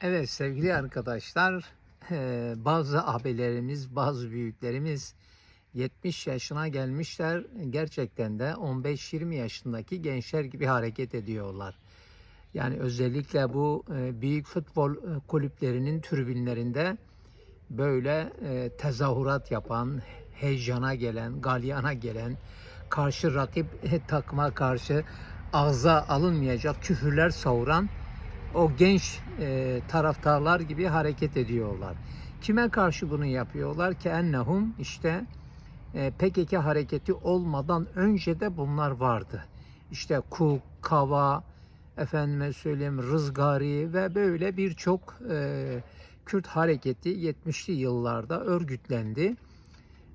Evet sevgili arkadaşlar, eee, bazı abilerimiz, bazı büyüklerimiz 70 yaşına gelmişler. Gerçekten de 15-20 yaşındaki gençler gibi hareket ediyorlar. Yani özellikle bu e, büyük futbol e, kulüplerinin tribünlerinde böyle e, tezahürat yapan, heyecana gelen, galyana gelen, karşı rakip e, takıma karşı ağza alınmayacak küfürler savuran o genç e, taraftarlar gibi hareket ediyorlar. Kime karşı bunu yapıyorlar ki ennehum işte e, PKK hareketi olmadan önce de bunlar vardı. İşte Kuk, Kava, efendime söyleyeyim Rızgari ve böyle birçok e, Kürt hareketi 70'li yıllarda örgütlendi.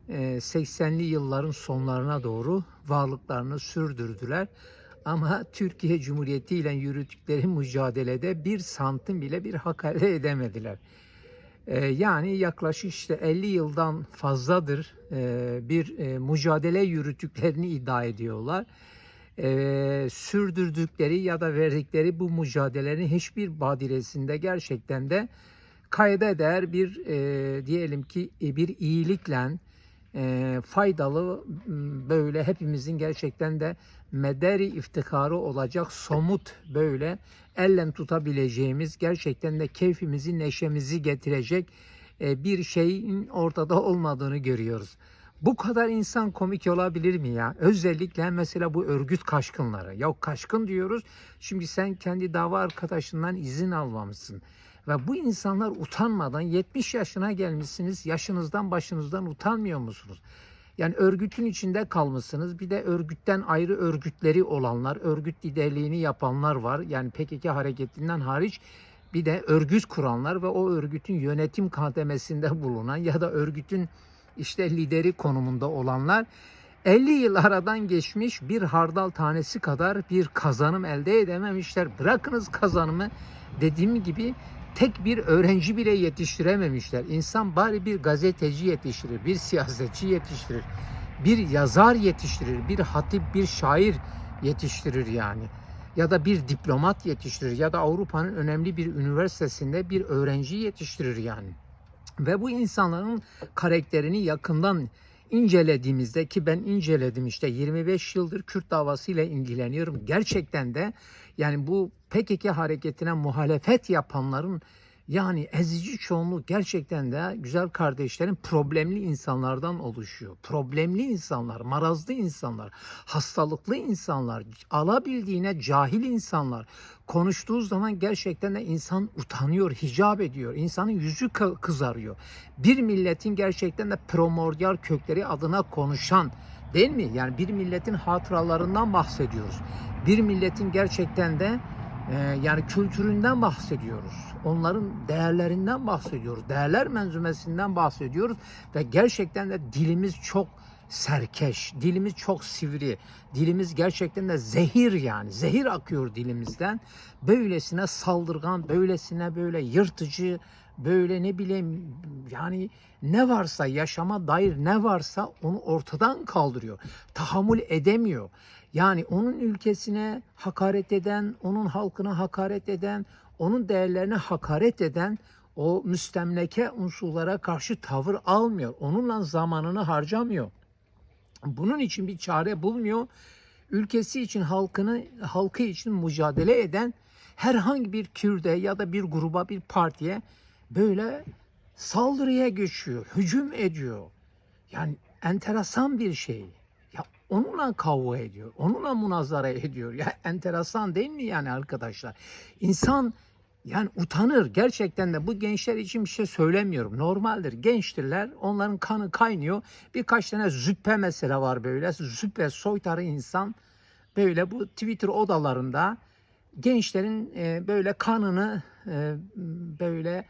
E, 80'li yılların sonlarına doğru varlıklarını sürdürdüler. Ama Türkiye Cumhuriyeti ile yürüttükleri mücadelede bir santim bile bir hak elde edemediler. Ee, yani yaklaşık işte 50 yıldan fazladır e, bir e, mücadele yürüttüklerini iddia ediyorlar. Ee, sürdürdükleri ya da verdikleri bu mücadelelerin hiçbir badiresinde gerçekten de kayda değer bir e, diyelim ki e, bir iyilikle e, faydalı böyle hepimizin gerçekten de mederi iftiharı olacak somut böyle ellen tutabileceğimiz gerçekten de keyfimizi neşemizi getirecek e, bir şeyin ortada olmadığını görüyoruz. Bu kadar insan komik olabilir mi ya? Özellikle mesela bu örgüt kaşkınları. Ya kaşkın diyoruz. Şimdi sen kendi dava arkadaşından izin almamışsın. Ve bu insanlar utanmadan 70 yaşına gelmişsiniz. Yaşınızdan başınızdan utanmıyor musunuz? Yani örgütün içinde kalmışsınız. Bir de örgütten ayrı örgütleri olanlar, örgüt liderliğini yapanlar var. Yani PKK hareketinden hariç bir de örgüt kuranlar ve o örgütün yönetim kademesinde bulunan ya da örgütün işte lideri konumunda olanlar 50 yıl aradan geçmiş bir hardal tanesi kadar bir kazanım elde edememişler. Bırakınız kazanımı dediğim gibi tek bir öğrenci bile yetiştirememişler. İnsan bari bir gazeteci yetiştirir, bir siyasetçi yetiştirir, bir yazar yetiştirir, bir hatip, bir şair yetiştirir yani. Ya da bir diplomat yetiştirir ya da Avrupa'nın önemli bir üniversitesinde bir öğrenci yetiştirir yani. Ve bu insanların karakterini yakından incelediğimizde ki ben inceledim işte 25 yıldır Kürt davasıyla ilgileniyorum. Gerçekten de yani bu PKK hareketine muhalefet yapanların yani ezici çoğunluk gerçekten de güzel kardeşlerim problemli insanlardan oluşuyor. Problemli insanlar, marazlı insanlar, hastalıklı insanlar, alabildiğine cahil insanlar. Konuştuğu zaman gerçekten de insan utanıyor, hicap ediyor. İnsanın yüzü kı- kızarıyor. Bir milletin gerçekten de primordial kökleri adına konuşan değil mi? Yani bir milletin hatıralarından bahsediyoruz. Bir milletin gerçekten de ee, yani kültüründen bahsediyoruz. Onların değerlerinden bahsediyoruz. Değerler menzumesinden bahsediyoruz ve gerçekten de dilimiz çok serkeş, dilimiz çok sivri, dilimiz gerçekten de zehir yani, zehir akıyor dilimizden. Böylesine saldırgan, böylesine böyle yırtıcı, böyle ne bileyim yani ne varsa yaşama dair ne varsa onu ortadan kaldırıyor. Tahammül edemiyor. Yani onun ülkesine hakaret eden, onun halkına hakaret eden, onun değerlerine hakaret eden o müstemleke unsurlara karşı tavır almıyor. Onunla zamanını harcamıyor. Bunun için bir çare bulmuyor. Ülkesi için, halkını, halkı için mücadele eden herhangi bir Kürde ya da bir gruba, bir partiye böyle saldırıya geçiyor, hücum ediyor. Yani enteresan bir şey. Onunla kavga ediyor, onunla münazara ediyor. Ya enteresan değil mi yani arkadaşlar? İnsan yani utanır gerçekten de bu gençler için bir şey söylemiyorum. Normaldir. Gençtirler. Onların kanı kaynıyor. Birkaç tane züppe mesela var böyle. Züppe soytarı insan böyle bu Twitter odalarında gençlerin e, böyle kanını e, böyle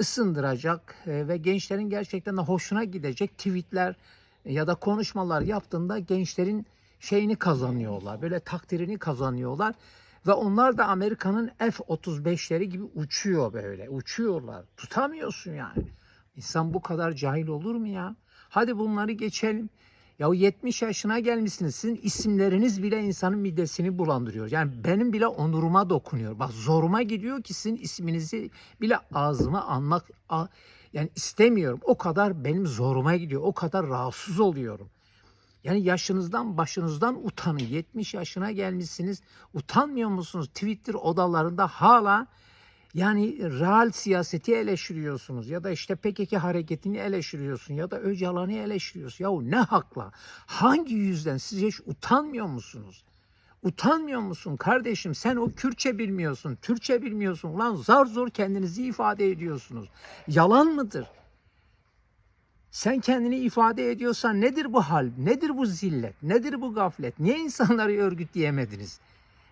ısındıracak e, ve gençlerin gerçekten de hoşuna gidecek tweetler ya da konuşmalar yaptığında gençlerin şeyini kazanıyorlar. Böyle takdirini kazanıyorlar. Ve onlar da Amerika'nın F-35'leri gibi uçuyor böyle. Uçuyorlar. Tutamıyorsun yani. İnsan bu kadar cahil olur mu ya? Hadi bunları geçelim. Ya 70 yaşına gelmişsiniz. Sizin isimleriniz bile insanın midesini bulandırıyor. Yani benim bile onuruma dokunuyor. Bak zoruma gidiyor ki sizin isminizi bile ağzıma anmak yani istemiyorum. O kadar benim zoruma gidiyor. O kadar rahatsız oluyorum. Yani yaşınızdan başınızdan utanın. 70 yaşına gelmişsiniz. Utanmıyor musunuz? Twitter odalarında hala yani real siyaseti eleştiriyorsunuz ya da işte PKK hareketini eleştiriyorsun ya da Öcalan'ı eleştiriyorsun. Yahu ne hakla? Hangi yüzden? Siz hiç utanmıyor musunuz? Utanmıyor musun kardeşim? Sen o Kürtçe bilmiyorsun, Türkçe bilmiyorsun. Lan zar zor kendinizi ifade ediyorsunuz. Yalan mıdır? Sen kendini ifade ediyorsan nedir bu hal? Nedir bu zillet? Nedir bu gaflet? Niye insanları örgütleyemediniz?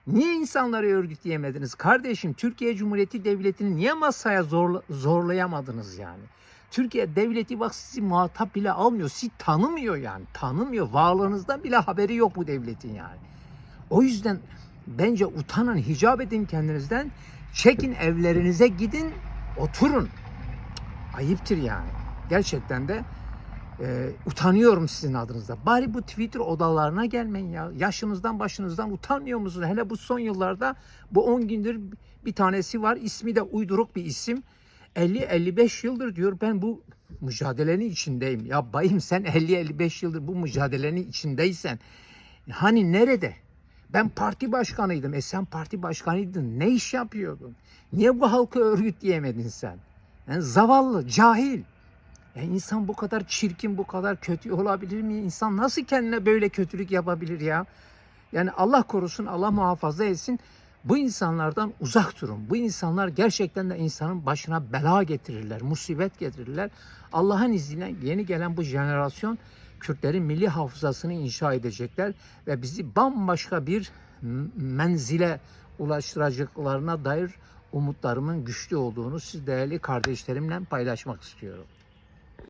Niye insanları örgütleyemediniz? Kardeşim Türkiye Cumhuriyeti Devleti'ni niye masaya zorla- zorlayamadınız yani? Türkiye Devleti bak sizi muhatap bile almıyor. Sizi tanımıyor yani. Tanımıyor. Varlığınızdan bile haberi yok bu devletin yani. O yüzden bence utanın, hicap edin kendinizden. Çekin evlerinize gidin, oturun. Ayıptır yani. Gerçekten de e, utanıyorum sizin adınızda. Bari bu Twitter odalarına gelmeyin ya. Yaşınızdan başınızdan utanmıyor musunuz? Hele bu son yıllarda bu 10 gündür bir tanesi var. İsmi de uyduruk bir isim. 50-55 yıldır diyor ben bu mücadelenin içindeyim. Ya bayım sen 50-55 yıldır bu mücadelenin içindeysen hani nerede? Ben parti başkanıydım. E sen parti başkanıydın. Ne iş yapıyordun? Niye bu halkı örgütleyemedin sen? Yani zavallı, cahil. Ya insan bu kadar çirkin, bu kadar kötü olabilir mi? İnsan nasıl kendine böyle kötülük yapabilir ya? Yani Allah korusun, Allah muhafaza etsin. Bu insanlardan uzak durun. Bu insanlar gerçekten de insanın başına bela getirirler, musibet getirirler. Allah'ın izniyle yeni gelen bu jenerasyon Kürtlerin milli hafızasını inşa edecekler ve bizi bambaşka bir menzile ulaştıracaklarına dair umutlarımın güçlü olduğunu siz değerli kardeşlerimle paylaşmak istiyorum.